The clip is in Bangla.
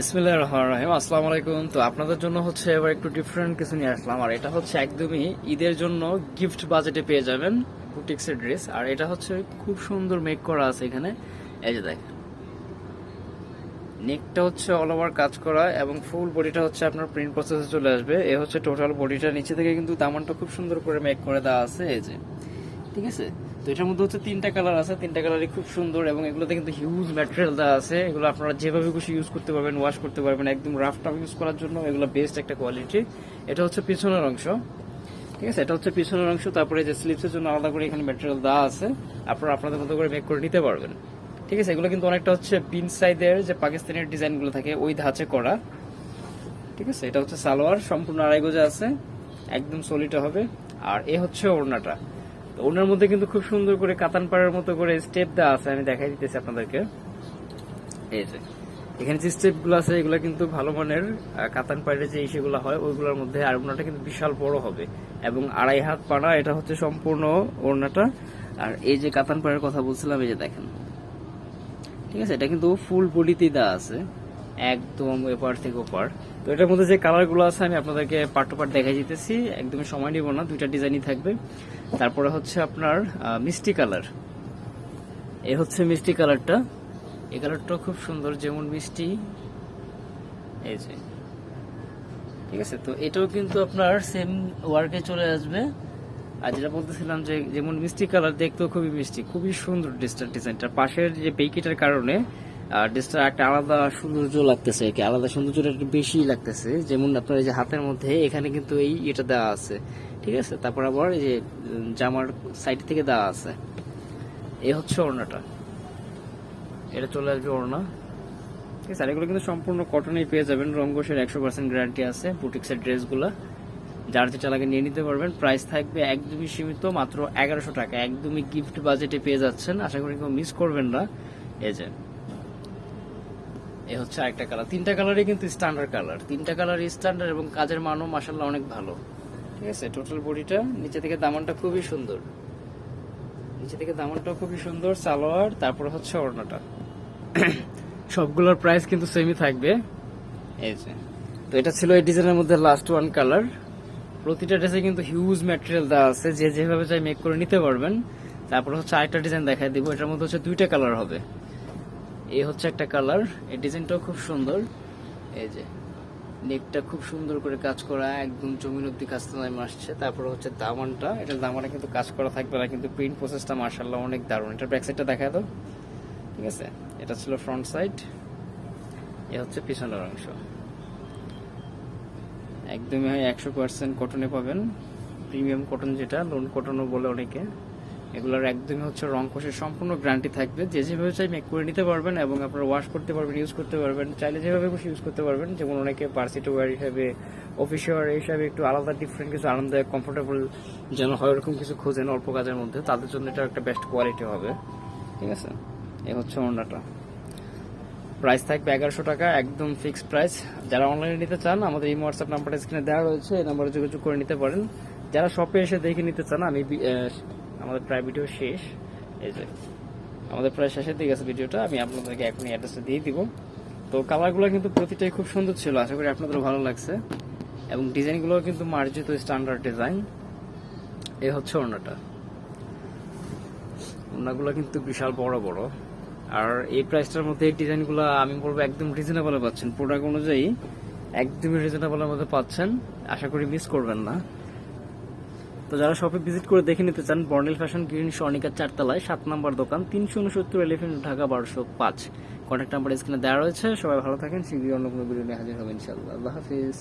বিসমিল্লাহ রহমান রহিম। আলাইকুম। তো আপনাদের জন্য হচ্ছে এবার একটু ডিফারেন্ট কিছু নিয়ে আসলাম। আর এটা হচ্ছে একদমই ঈদের জন্য গিফট বাজেটে পেয়ে যাবেন বুটিক্সের ড্রেস আর এটা হচ্ছে খুব সুন্দর মেক করা আছে এখানে। এই যে দেখেন। নেকটা হচ্ছে অল ওভার কাজ করা এবং ফুল বডিটা হচ্ছে আপনার প্রিন্ট প্রসেসে চলে আসবে। এ হচ্ছে টোটাল বডিটা নিচে থেকে কিন্তু দামানটা খুব সুন্দর করে মেক করে দেওয়া আছে। এই যে। ঠিক আছে? তো এটার মধ্যে হচ্ছে তিনটা কালার আছে। তিনটা কালারই খুব সুন্দর এবং এগুলোতে কিন্তু হিউজ ম্যাটেরিয়াল দেওয়া আছে। এগুলো আপনারা যেভাবে খুশি ইউজ করতে পারবেন ওয়াশ করতে পারবেন, একদম রাফ টাফ ইউজ করার জন্য এগুলো বেস্ট একটা কোয়ালিটি এটা হচ্ছে পিছনের অংশ। ঠিক আছে? এটা হচ্ছে পিছনের অংশ। তারপরে যে স্লিপসের জন্য আলাদা করে এখানে ম্যাটেরিয়াল দেওয়া আছে। আপনারা আপনাদের মতো করে মেক করে নিতে পারবেন। ঠিক আছে? এগুলো কিন্তু অনেকটা হচ্ছে পিন সাইডের যে পাকিস্তানের ডিজাইনগুলো থাকে, ওই ধাঁচে করা। ঠিক আছে? এটা হচ্ছে সালোয়ার। সম্পূর্ণ আড়াই গজে আছে। একদম সলিটা হবে। আর এ হচ্ছে ওড়নাটা। তো ওড়নার মধ্যে কিন্তু খুব সুন্দর করে কাতান পাড়ার মতো করে স্টেপ দেওয়া আছে, আমি দেখাই দিতেছি আপনাদেরকে। এই যে, এখানে যে স্টেপগুলো আছে, এগুলো কিন্তু ভালো মানের কাতান পাড়ের যে ইসেগুলো হয়, ওইগুলোর মধ্যে আর ওড়নাটা কিন্তু বিশাল বড় হবে। এবং আড়াই হাত পাড়া এটা হচ্ছে সম্পূর্ণ ওড়নাটা। আর এই যে কাতান পাড়ের কথা বলছিলাম, এই যে দেখেন। ঠিক আছে, এটা কিন্তু ফুল বডিতেই দেওয়া আছে। একদম এপার থেকে ওপার। তো এটার মধ্যে যে কালারগুলো আছে, আমি আপনাদেরকে পার্ট টু পার্ট দেখাই দিতেছি। একদমই সময় নিব না, দুইটা ডিজাইনই থাকবে। তারপরে হচ্ছে আপনার মিষ্টি কালার। এ হচ্ছে মিষ্টি কালারটা। এই কালারটা খুব সুন্দর, যেমন মিষ্টি। এই যে। ঠিক আছে? তো এটাও কিন্তু আপনার সেম ওয়ার্কে চলে আসবে। আর যেটা বলতেছিলাম যে, যেমন মিষ্টি কালার, দেখতেও খুবই মিষ্টি। খুবই সুন্দর ড্রেসটার ডিজাইনটা পাশের যে পেকিটার কারণে ড্রেসটা একটা আলাদা সৌন্দর্য লাগতেছে আর কি আলাদা সৌন্দর্যটা একটু বেশি লাগতেছে। যেমন আপনার এই যে হাতের মধ্যে, এখানে কিন্তু এই এটা দেওয়া আছে, ঠিক আছে? তারপর আবার এই যে জামার সাইড থেকে দেওয়া আছে। এই হচ্ছে ওড়নাটা। এটা চলে আসবে ওড়না। ঠিক আছে? আর এগুলো কিন্তু সম্পূর্ণ কটনেই পেয়ে যাবেন। রঙ্গসের একশো পার্সেন্ট গ্যারান্টি আছে বুটিক্সের ড্রেসগুলো। যার যেটা লাগে নিয়ে নিতে পারবেন। প্রাইস থাকবে একদমই সীমিত, মাত্র এগারোশো টাকা। একদমই গিফট বাজেটে পেয়ে যাচ্ছেন। আশা করি কেউ মিস করবেন না। এই যে। এ হচ্ছে আরেকটা কালার তিনটা কালারই কিন্তু স্ট্যান্ডার্ড কালার তিনটা কালার স্ট্যান্ডার্ড এবং কাজের মানও মাসাল্লাহ অনেক ভালো। ঠিক আছে? টোটাল বডিটা, নিচে থেকে দামানটা খুবই সুন্দর। নিচে থেকে দামানটাও খুবই সুন্দর, সালোয়ার, তারপর হচ্ছে ওড়নাটা। সবগুলোর প্রাইস কিন্তু সেমই থাকবে। এই যে। তো এটা ছিল এই ডিজাইনের মধ্যে লাস্ট ওয়ান কালার প্রতিটা ড্রেসে কিন্তু হিউজ ম্যাটেরিয়াল দেওয়া আছে। যে যেভাবে চাই মেক করে নিতে পারবেন। তারপর হচ্ছে আরেকটা ডিজাইন দেখাই দিব। এটার মধ্যে হচ্ছে দুইটা কালার হবে। এই হচ্ছে একটা কালার। এই ডিজাইনটাও খুব সুন্দর। এই যে, নেকটা খুব সুন্দর করে কাজ করা, একদম জমিন অব্দি কাজটা নামে আসছে। তারপর হচ্ছে দামানটা। এটা দামানে কিন্তু কাজ করা থাকবে না, কিন্তু প্রিন্ট প্রসেসটা মার্শাল্লাহ অনেক দারুণ। এটা ব্যাক সাইডটা দেখা দাও ঠিক আছে? এটা ছিল ফ্রন্ট সাইড এ হচ্ছে পিছনের অংশ। একদমই হয় একশো পার্সেন্ট কটনে পাবেন। প্রিমিয়াম কটন যেটা লোন কটনও বলে অনেকে। এগুলোর একদমই হচ্ছে রং কোষের সম্পূর্ণ গ্যারান্টি থাকবে। যে যেভাবে চাই মেক করে নিতে পারবেন এবং আপনারা ওয়াশ করতে পারবেন ইউজ করতে পারবেন। চাইলে যেভাবে খুশি ইউজ করতে পারবেন। যেমন অনেকে পার্সিটো ওয়ার হিসাবে অফিস ওয়ার হিসাবে একটু আলাদা ডিফারেন্ট কিছু আরামদায়ক কমফোর্টেবল যেন হয় ওরকম কিছু খোঁজেন অল্প কাজের মধ্যে, তাদের জন্য এটা একটা বেস্ট কোয়ালিটি হবে। ঠিক আছে? এ হচ্ছে ওড়নাটা প্রাইস থাকবে এগারোশো টাকা, একদম ফিক্সড প্রাইস যারা অনলাইনে নিতে চান, আমাদের এই হোয়াটসঅ্যাপ নাম্বারটা স্ক্রিনে দেওয়া রয়েছে, এই নাম্বারে যোগাযোগ করে নিতে পারেন। যারা শপে এসে দেখে নিতে চান, আমি আমাদের প্রায় ভিডিও শেষ। এই যে, আমাদের প্রায় শেষের দিকে আছে ভিডিওটা আমি আপনাদেরকে এখনই অ্যাড্রেসটা দিয়ে দিব। তো কালারগুলো কিন্তু প্রতিটাই খুব সুন্দর ছিল। আশা করি আপনাদের ভালো লাগছে। এবং ডিজাইনগুলো কিন্তু মার্জিত স্ট্যান্ডার্ড ডিজাইন এ হচ্ছে ওড়নাটা। ওড়নাগুলো কিন্তু বিশাল বড় বড়। আর এই প্রাইসটার মধ্যে এই ডিজাইনগুলো আমি বলব একদম রিজনেবল পাচ্ছেন। প্রোডাক্ট অনুযায়ী একদমই রিজনেবলের মধ্যে পাচ্ছেন। আশা করি মিস করবেন না। তো যারা শপে ভিজিট করে দেখে নিতে চান বর্নেল ফ্যাশন গ্রিন সনিকার চারতলায়, সাত নম্বর দোকান, তিনশো উনসত্তর এলিফেন্ট ঢাকা বারোশো পাঁচ। কন্ট্যাক্ট নাম্বার স্ক্রিনে দেওয়া রয়েছে। সবাই ভালো থাকেন, শীঘ্রই অন্য কোনো ভিডিও নিয়ে হাজির হবেন ইনশাল্লাহ আল্লাহ হাফিজ।